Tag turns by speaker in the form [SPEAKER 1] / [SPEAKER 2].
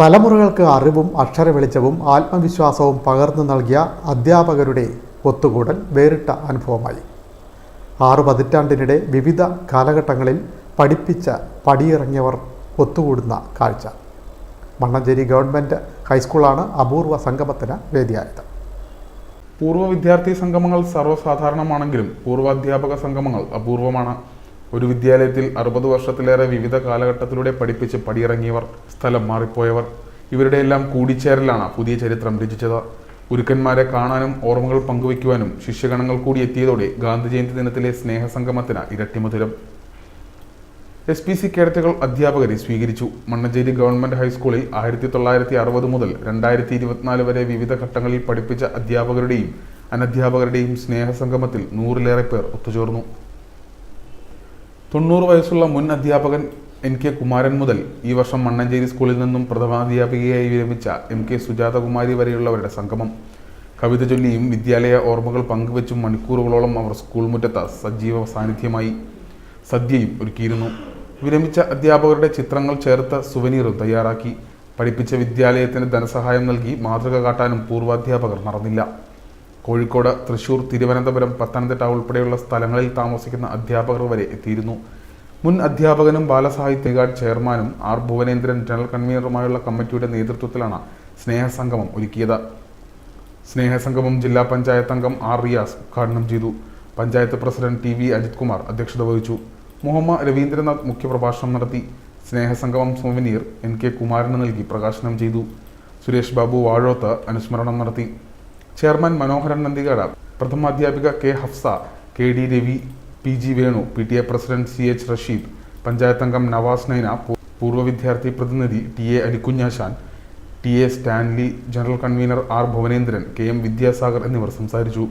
[SPEAKER 1] തലമുറകൾക്ക് അറിവും അക്ഷര വെളിച്ചവും ആത്മവിശ്വാസവും പകർന്നു നൽകിയ അധ്യാപകരുടെ ഒത്തുകൂടൽ വേറിട്ട അനുഭവമായി. ആറു പതിറ്റാണ്ടിനിടെ വിവിധ കാലഘട്ടങ്ങളിൽ പഠിപ്പിച്ച പടിയിറങ്ങിയവർ ഒത്തുകൂടുന്ന കാഴ്ച. മണ്ണഞ്ചേരി ഗവൺമെന്റ് ഹൈസ്കൂളാണ് അപൂർവ സംഗമത്തിന് വേദിയായത്.
[SPEAKER 2] പൂർവ വിദ്യാർത്ഥി സംഗമങ്ങൾ സർവസാധാരണമാണെങ്കിലും പൂർവാധ്യാപക സംഗമങ്ങൾ അപൂർവമാണ്. ഒരു വിദ്യാലയത്തിൽ അറുപത് വർഷത്തിലേറെ വിവിധ കാലഘട്ടത്തിലൂടെ പഠിപ്പിച്ച് പടിയിറങ്ങിയവർ സ്ഥലം മാറിപ്പോയവർ ഇവരുടെയെല്ലാം കൂടിച്ചേരലാണ് പുതിയ ചരിത്രം രചിച്ചത്. ഗുരുക്കന്മാരെ കാണാനും ഓർമ്മകൾ പങ്കുവയ്ക്കുവാനും ശിഷ്യഗണങ്ങൾ കൂടി എത്തിയതോടെ ഗാന്ധി ജയന്തി ദിനത്തിലെ സ്നേഹസംഗമത്തിന് ഇരട്ടിമധുരം എസ് പി സി കേഡറ്റുകൾ അധ്യാപകരെ സ്വീകരിച്ചു. മണ്ണഞ്ചേരി ഗവൺമെന്റ് ഹൈസ്കൂളിൽ ആയിരത്തി തൊള്ളായിരത്തി അറുപത് മുതൽ രണ്ടായിരത്തി ഇരുപത്തിനാല് വരെ വിവിധ ഘട്ടങ്ങളിൽ പഠിപ്പിച്ച അധ്യാപകരുടെയും അനധ്യാപകരുടെയും സ്നേഹസംഗമത്തിൽ നൂറിലേറെ പേർ ഒത്തുചേർന്നു. തൊണ്ണൂറ് വയസ്സുള്ള മുൻ അധ്യാപകൻ എൻ കെ കുമാരൻ മുതൽ ഈ വർഷം മണ്ണഞ്ചേരി സ്കൂളിൽ നിന്നും പ്രഥമാധ്യാപികയായി വിരമിച്ച എം കെ സുജാതകുമാരി വരെയുള്ളവരുടെ സംഗമം. കവിത ചൊല്ലിയും വിദ്യാലയ ഓർമ്മകൾ പങ്കുവെച്ചും മണിക്കൂറുകളോളം അവർ സ്കൂൾ മുറ്റത്ത് സജീവ സാന്നിധ്യമായി സദ്യയും ഒരുക്കിയിരുന്നു. വിരമിച്ച അധ്യാപകരുടെ ചിത്രങ്ങൾ ചേർത്ത സുവനീറും തയ്യാറാക്കി. പഠിപ്പിച്ച വിദ്യാലയത്തിന് ധനസഹായം നൽകി മാതൃക കാട്ടാനും പൂർവാധ്യാപകർ മറന്നില്ല. കോഴിക്കോട് തൃശൂർ തിരുവനന്തപുരം പത്തനംതിട്ട ഉൾപ്പെടെയുള്ള സ്ഥലങ്ങളിൽ താമസിക്കുന്ന അധ്യാപകർ വരെ എത്തിയിരുന്നു. മുൻ അധ്യാപകനും ബാലസാഹിത്യ ഗാർഡ് ചെയർമാനും ആർ ഭുവനേന്ദ്രൻ ജനറൽ കൺവീനറുമായുള്ള കമ്മിറ്റിയുടെ നേതൃത്വത്തിലാണ് സ്നേഹസംഗമം ഒരുക്കിയത്. സ്നേഹസംഗമം ജില്ലാ പഞ്ചായത്ത് അംഗം ആർ റിയാസ് ഉദ്ഘാടനം ചെയ്തു. Panchayat president T V Ajith Kumar അധ്യക്ഷത വഹിച്ചു. മുഹമ്മ രവീന്ദ്രനാഥ് മുഖ്യപ്രഭാഷണം നടത്തി. സ്നേഹസംഗമം സോവനീർ എൻ കെ കുമാരന് നൽകി പ്രകാശനം ചെയ്തു. സുരേഷ് ബാബു വാഴോത്ത് അനുസ്മരണം നടത്തി. ചെയർമാൻ മനോഹരൻ നന്ദികട പ്രഥമ അധ്യാപിക K Hafsa K D Ravi P G Venu P T A president C H Rasheed panchayat അംഗം നവാസ് നൈന പൂർവ വിദ്യാർത്ഥി പ്രതിനിധി T A Alikunjashan T A Stanley general convener R Bhuvanendran K M Vidyasagar എന്നിവർ സംസാരിച്ചു.